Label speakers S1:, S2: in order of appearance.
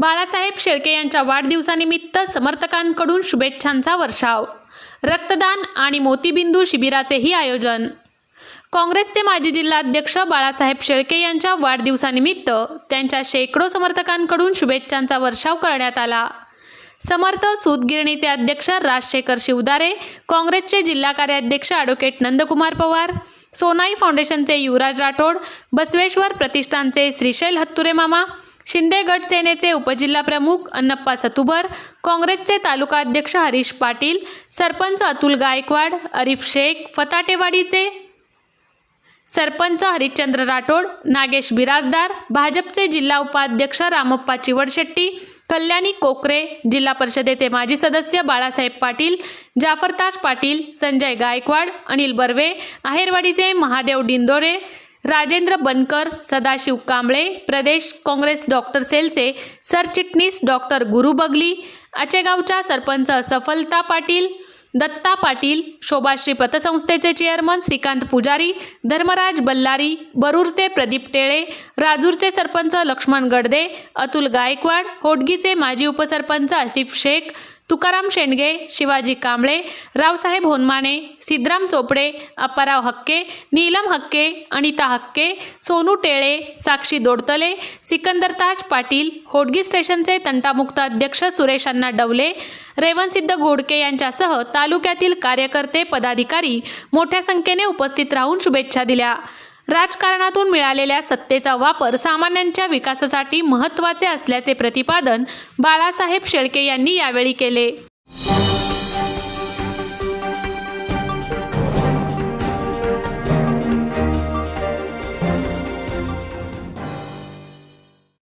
S1: बाळासाहेब शेळके यांच्या वाढदिवसानिमित्त समर्थकांकडून शुभेच्छांचा वर्षाव. रक्तदान आणि मोतीबिंदू शिबिराचेही आयोजन. काँग्रेसचे माजी जिल्हाध्यक्ष बाळासाहेब शेळके यांच्या वाढदिवसानिमित्त त्यांच्या शेकडो समर्थकांकडून शुभेच्छांचा वर्षाव करण्यात आला. समर्थ सूतगिरणीचे अध्यक्ष राजशेखर शिवदारे काँग्रेसचे जिल्हा कार्याध्यक्ष ॲडव्होकेट नंदकुमार पवार सोनाई फाउंडेशनचे युवराज राठोड बसवेश्वर प्रतिष्ठानचे श्रीशैल हत्तुरे मामा शिंदे गट सेनेचे उपजिल्हाप्रमुख अन्नप्पा सतुबर काँग्रेसचे तालुका अध्यक्ष हरीश पाटील सरपंच अतुल गायकवाड अरिफ शेख फताटेवाडीचे सरपंच हरिश्चंद्र राठोड नागेश बिराजदार भाजपचे जिल्हा उपाध्यक्ष रामप्पा चिवडशेट्टी कल्याणी कोकरे जिल्हा परिषदेचे माजी सदस्य बाळासाहेब पाटील जाफरताज पाटील संजय गायकवाड अनिल बर्वे आहेरवाडीचे महादेव डिंदोरे राजेंद्र बनकर सदाशिव कांबळे प्रदेश काँग्रेस डॉक्टर सेलचे सरचिटणीस डॉक्टर गुरु बगली आचेगावच्या सरपंच सफलता पाटील दत्ता पाटील शोभाश्री पतसंस्थेचे चेअरमन श्रीकांत पुजारी धर्मराज बल्लारी बरूरचे प्रदीप टेळे राजूरचे सरपंच लक्ष्मण गडदे अतुल गायकवाड होडगीचे माजी उपसरपंच आसिफ शेख तुकाराम शेंडगे शिवाजी कांबळे रावसाहेब होनमाने सिद्धराम चोपडे अप्पाराव हक्के नीलम हक्के अनिता हक्के सोनू टेळे साक्षी दोडतले सिकंदर ताज पाटील होडगी स्टेशनचे तंटामुक्त अध्यक्ष सुरेश अण्णा डवले रेवनसिद्ध घोडके यांच्यासह तालुक्यातील कार्यकर्ते पदाधिकारी मोठ्या संख्येने उपस्थित राहून शुभेच्छा दिल्या. राजकारणातून मिळालेल्या सत्तेचा वापर सामान्यांच्या विकासासाठी महत्त्वाचे असल्याचे प्रतिपादन बाळासाहेब शेळके यांनी यावेळी केले.